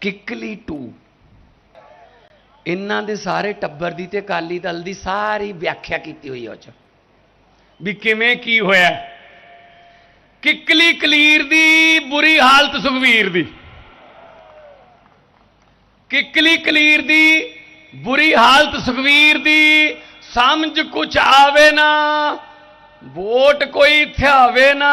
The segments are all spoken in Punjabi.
ਕਿਕਲੀ ਟੂ। ਇਹਨਾਂ ਦੇ ਸਾਰੇ ਟੱਬਰ ਦੀ ਤੇ ਅਕਾਲੀ ਦਲ ਦੀ ਸਾਰੀ ਵਿਆਖਿਆ ਕੀਤੀ ਹੋਈ ਹੈ ਉਹ ਚ। ਵੀ ਕਿਵੇਂ ਕੀ ਹੋਇਆ? ਕਿਕਲੀ ਕਲੀਰ ਦੀ, ਬੁਰੀ ਹਾਲਤ ਸੁਖਵੀਰ ਦੀ। ਕਿਕਲੀ ਕਲੀਰ ਦੀ, ਬੁਰੀ ਹਾਲਤ ਸੁਖਵੀਰ ਦੀ, ਸਮਝ ਕੁਛ ਆਵੇ ਨਾ, ਵੋਟ ਕੋਈ ਥਿਆਵੇ ਨਾ।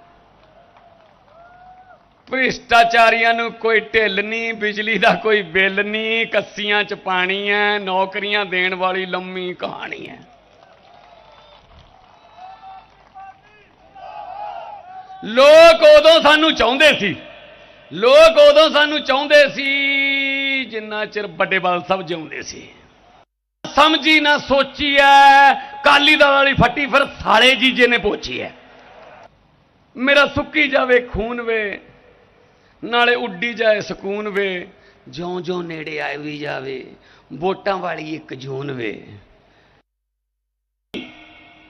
ਭ੍ਰਿਸ਼ਟਾਚਾਰੀਆਂ ਨੂੰ ਕੋਈ ਢਿੱਲ ਨਹੀਂ, ਬਿਜਲੀ ਦਾ ਕੋਈ ਬਿੱਲ ਨਹੀਂ, ਕੱਸੀਆਂ 'ਚ ਪਾਣੀ ਹੈ ਨੌਕਰੀਆਂ ਦੇਣ ਵਾਲੀ ਲੰਮੀ ਕਹਾਣੀ ਹੈ ਲੋਕ ਉਦੋਂ ਸਾਨੂੰ ਚਾਹੁੰਦੇ ਸੀ, ਲੋਕ ਉਦੋਂ ਸਾਨੂੰ ਚਾਹੁੰਦੇ ਸੀ, ਜਿੰਨਾ ਚਿਰ ਵੱਡੇ ਬਾਲ ਸਭ ਜਿਉਂਦੇ ਸੀ। ਸਮਝੀ ਨਾ ਸੋਚੀ ਐ ਕਾਲੀ ਦਲ ਵਾਲੀ ਫੱਟੀ ਫਿਰ ਸਾਲੇ ਜੀਜੇ ਨੇ ਪੋਚੀ ਐ ਮੇਰਾ ਸੁੱਕੀ ਜਾਵੇ, ਖੂਨ ਵੇ ਨਾਲੇ ਉੱਡੀ ਜਾਏ ਸਕੂਨ ਵੇ, ਜਿਉਂ-ਜਿਉਂ ਨੇੜੇ ਆਈ ਵੀ ਜਾਵੇ, ਵੋਟਾਂ ਵਾਲੀ ਇੱਕ ਜੂਨ ਵੇ।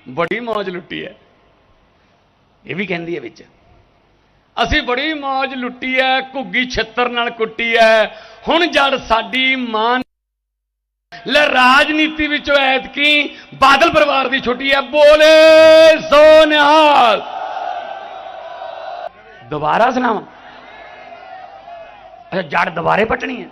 ਬੜੀ ਮੌਜ ਲੁੱਟੀ ਐ। ਇਹ ਵੀ ਕਹਿੰਦੀ ਐ ਵਿੱਚ। ਅਸੀਂ ਬੜੀ ਮੌਜ ਲੁੱਟੀ ਐ, ਘੁੱਗੀ ਛਿੱਤਰ ਨਾਲ ਕੁੱਟੀ ਐ। ਹੁਣ ਜੜ ਸਾਡੀ ਮਾਂ ਲੈ ਰਾਜਨੀਤੀ ਵਿੱਚੋਂ ਐਤਕੀ ਬਾਦਲ ਪਰਿਵਾਰ ਦੀ ਛੁੱਟੀ ਹੈ ਬੋਲੇ ਸੋ ਨਿਹਾਲ ਦੁਬਾਰਾ ਸੁਣਾਵਾਂ। ਅੱਛਾ ਜੜ ਦੁਬਾਰੇ ਪਟਣੀ ਹੈ।